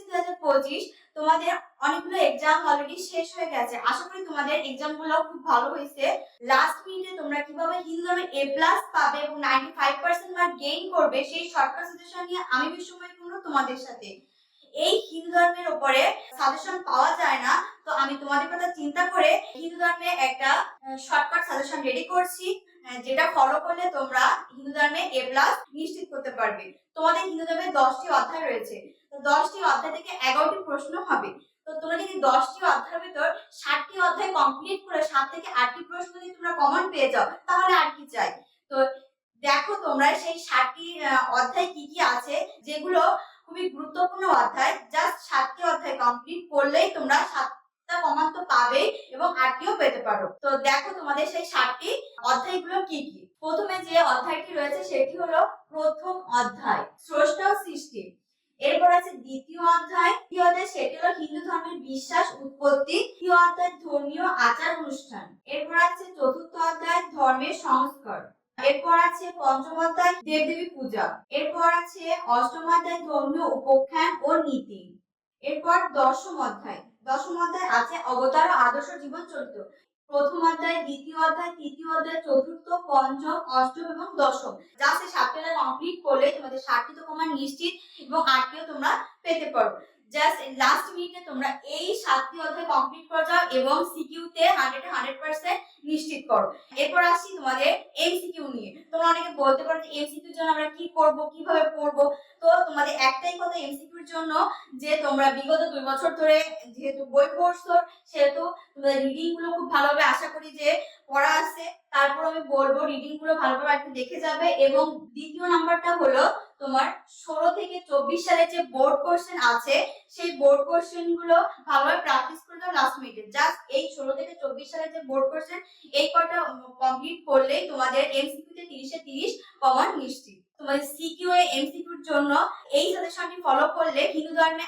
2025 তোমাদের অনেকগুলো exam already শেষ হয়ে গেছে। আশা তোমাদের এক্সামগুলো খুব ভালো হয়েছে। লাস্ট মিনিটে তোমরা কীভাবে হিন্দু ধর্মে এ প্লাস পাবে এবং 95% মার্ক গেইন করবে, সেই শর্টকাট সাজেশন নিয়ে আমি বিশ্বময় পূর্ণ তোমাদের সাথে। এই হিন্দু ধর্মের উপরে সাজেশন পাওয়া যায় না। তো আমি তোমাদের কথা চিন্তা করে হিন্দু ধর্মে একটা শর্টকাট সাজেশন রেডি করছি। যেটা ফলো করলে তোমরা হিন্দু ধর্মে এ প্লাস নিশ্চিত করতে পারবে। তোমাদের হিন্দু ধর্মে দশটি অধ্যায় রয়েছে। তো দশটি অধ্যায় থেকে এগারোটি প্রশ্ন হবে। তো তোমরা যদি দশটি অধ্যায়ের ভিতর ষাটটি অধ্যায় কমপ্লিট করে সাত থেকে আটটি প্রশ্ন যদি তোমরা কমন পেয়ে যাও, তাহলে আর কি চাই? তো দেখো তোমরা সেই ষাটটি অধ্যায় কি কি আছে, যেগুলো খুবই গুরুত্বপূর্ণ অধ্যায়। জাস্ট সাতটি অধ্যায় কমপ্লিট করলেই তোমরা সাতটা কমন তো পাবে এবং আটটিও পেতে পারো। তো দেখো তোমাদের সেই সাতটি অধ্যায়গুলো কি কি? প্রথমে যে অধ্যায়টি রয়েছে সেটি হলো প্রথম অধ্যায়, স্রষ্টা সৃষ্টি। এরপর আছে দ্বিতীয় অধ্যায় দ্বিতীয় অধ্যায়? সেটি হলো হিন্দু ধর্মের বিশ্বাস, উৎপত্তি তৃতীয় অধ্যায়? ধর্মীয় আচার অনুষ্ঠান। এরপর আছে চতুর্থ অধ্যায়, ধর্মের সংস্কার। এরপর আছে পঞ্চম অধ্যায়, দেবদেবী পূজা। এরপর আছে অষ্টম অধ্যায়, ধর্মীয় উপাখ্যান ও নীতি। এরপর দশম অধ্যায়। দশম অধ্যায় আছে অবতার ও আদর্শ জীবন চরিত্র। প্রথম অধ্যায়, দ্বিতীয় অধ্যায়, তৃতীয় অধ্যায়, চতুর্থ, পঞ্চম, অষ্টম এবং দশম। যা সে সাতটা কমপ্লিট করলে তোমাদের ষাটটি তো তোমার নিশ্চিত এবং আটটিও তোমরা পেতে পারো। জাস্ট লাস্ট মিনিটে তোমরা এই সাতটি অধ্যায় কমপ্লিট করে যাও এবং সিকিউতে হান্ড্রেড হান্ড্রেড পার্সেন্ট নিশ্চিত করো। এরপর আসছি তোমাদের এমসিকিউ নিয়ে। তোমরা অনেকে বলতে পারো যে এমসিকিউর জন্য আমরা কি করব, কীভাবে পড়ব তো তোমাদের একটাই কথা এমসিকিউর জন্য যে তোমরা বিগত দুই বছর ধরে যেহেতু বই পড়ছো, সেহেতু তোমাদের রিডিংগুলো খুব ভালোভাবে আশা করি যে পড়া আছে। তারপর আমি বলব রিডিংগুলো ভালোভাবে একটু দেখে যাবে এবং দ্বিতীয় নাম্বারটা হলো তোমার ষোলো থেকে চব্বিশ সালে যে বোর্ড কোশ্চেন আছে, সেই বোর্ড কোশ্চেনগুলো ভালোভাবে প্র্যাকটিস করে দাও লাস্ট মিনিটে জাস্ট এই ষোলো থেকে চব্বিশ সালে যে বোর্ড কোশ্চেন এই কটা কমপ্লিট করলেই তোমাদের এমসিকিউ তে তিরিশে তিরিশ কমন নিশ্চিত। তোমাদের সিকিউ এ এমসিকিউর জন্য এই সাজেশনটি ফলো করলে হিন্দু ধর্মে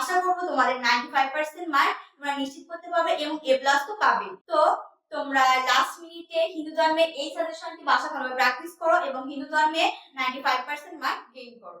আশা করব তোমাদের নাইনটি ফাইভ পার্সেন্ট মার্ক তোমরা নিশ্চিত করতে পারবে এবং এ প্লাস তো পাবে তো তোমরা লাস্ট মিনিটে হিন্দু ধর্মের এই সাজেশনটি বাসা ভালোভাবে প্র্যাকটিস করো এবং হিন্দু ধর্মে ninety five percent mark gain করো।